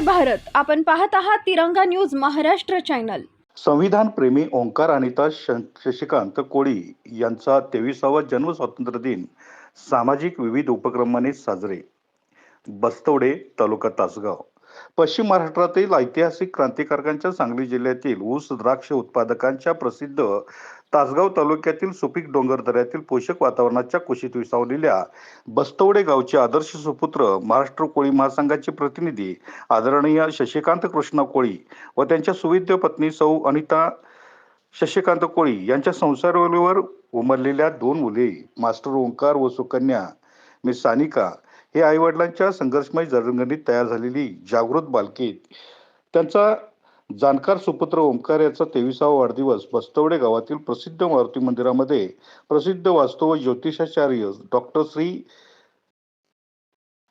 भारत. आपण पाहत आहात तिरंगा न्यूज महाराष्ट्र चॅनल. संविधान प्रेमी ओंकार अनिता शशिकांत कोळी यांचा तेविसावा जन्म स्वातंत्र्य दिन सामाजिक विविध उपक्रमाने साजरे. बस्तवडे तालुका तासगाव. पश्चिम महाराष्ट्रातील ऐतिहासिक क्रांतिकारकांच्या सांगली जिल्ह्यातील ऊस द्राक्ष उत्पादकांच्या प्रसिद्ध तासगाव तालुक्यातील सुपीक डोंगर दऱ्यातील पोषक वातावरणाच्या कुशीत विसावलेल्या बस्तवडे गावचे आदर्श सुपुत्र महाराष्ट्र कोळी महासंघाचे प्रतिनिधी आदरणीय शशिकांत कृष्ण कोळी व त्यांच्या सुविद्य पत्नी सौ अनिता शशिकांत कोळी यांच्या संसारावर उमरलेल्या दोन मुले मास्टर ओंकार व सुकन्या मिस सानिका हे आईवडिलांच्या संघर्षमय जरंगणीत तयार झालेली जागृत बालके. त्यांचा जाणकार सुपुत्र ओंकार याचा तेविसावा वाढदिवस बस्तवडे गावातील प्रसिद्ध मारुती मंदिरामध्ये प्रसिद्ध वास्तव व ज्योतिषाचार्य डॉक्टर श्री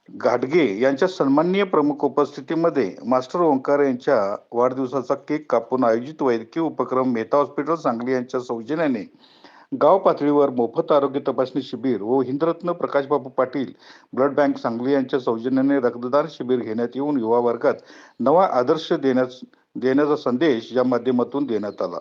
घाटगे यांच्या सन्माननीय प्रमुख उपस्थितीमध्ये मास्टर ओंकार यांच्या वाढदिवसाचा केक कापून आयोजित वैद्यकीय उपक्रम मेहता हॉस्पिटल सांगली यांच्या सौजन्याने गाव पातळीवर मोफत आरोग्य तपासणी शिबिर व हिंदरत्न प्रकाशबाबू पाटील ब्लड बँक सांगली यांच्या सौजन्याने रक्तदान शिबिर घेण्यात येऊन युवा वर्गात नवा आदर्श देण्यास देण्याचा संदेश या माध्यमातून देण्यात आला.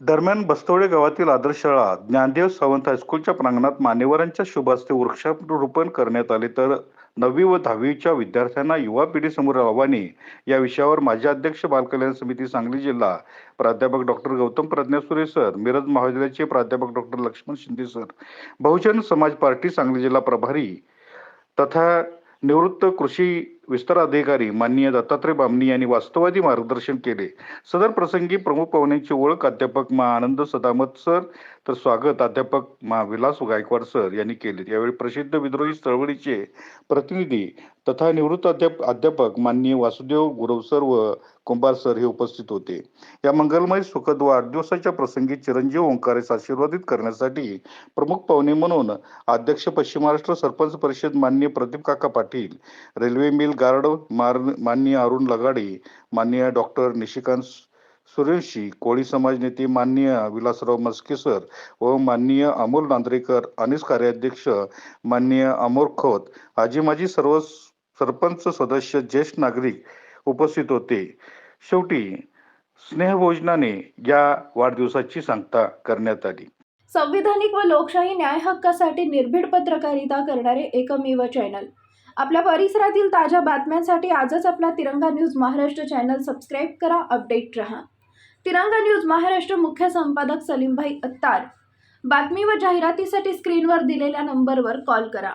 दरम्यान बस्तवडे गावातील आदर्श शाळा ज्ञानदेव सावंत हायस्कूलच्या प्रांगणात मान्यवरांच्या शुभास्ते वृक्षारोपण करण्यात आले. तर नववी व दहावीच्या विद्यार्थ्यांना युवा पिढीसमोर आव्हाने या विषयावर माजी अध्यक्ष बालकल्याण समिती सांगली जिल्हा प्राध्यापक डॉक्टर गौतम प्रज्ञासुरे सर मिरज महाविद्यालयाचे प्राध्यापक doctor Laxman Shinde sir Bahujan Samaj party Sangli जिल्हा प्रभारी तथा निवृत्त कृषी विस्तार अधिकारी माननीय दत्तात्रय बामणी यांनी वास्तववादी मार्गदर्शन केले. सदर प्रसंगी प्रमुख पाहुण्यांची ओळख अध्यापक मा आनंद सदामत सर. तर स्वागत अध्यापक मा विलास गायकवाड सर यांनी केले. यावेळी प्रसिद्ध विद्रोही चळवळीचे प्रतिनिधी तथा निवृत्त अध्याप अध्यापक माननीय वासुदेव गुरव सर व कुंभार सर हे उपस्थित होते. या मंगलमय सुखद वाढदिवसाच्या प्रसंगी चिरंजीव ओंकारेस आशीर्वादित करण्यासाठी प्रमुख पाहुणे म्हणून अध्यक्ष पश्चिम महाराष्ट्र सरपंच परिषद माननीय प्रदीप काका पाटील रेल्वे मिल गार्ड मार माननीय अरुण लगाडे माननीय डॉक्टर निशिकांत सूर्यवंशी कोळी समाज नेते माननीय विलासराव मस्के सर व माननीय अमोल नांद्रेकर अनिस कार्याध्यक्ष माननीय अमोल खोत आजी माजी सर्व सरपंच सदस्य ज्येष्ठ नागरिक उपस्थित होते. शेवटी स्नेहभोजनाने या वाढदिवसाची सांगता करण्यात आली. संविधानिक व लोकशाही न्याय हक्कासाठी निर्भीड पत्रकारिता करणारे एकमेव चॅनल. आपल्या परिसरातील ताज्या बातम्यांसाठी आजच आपला Tiranga news Maharashtra channel subscribe करा अपडेट रहा. तिरंगा न्यूज महाराष्ट्र मुख्य संपादक सलीमभाई अत्तार. बातमी व जाहिरातीसाठी स्क्रीनवर दिलेल्या नंबरवर कॉल करा.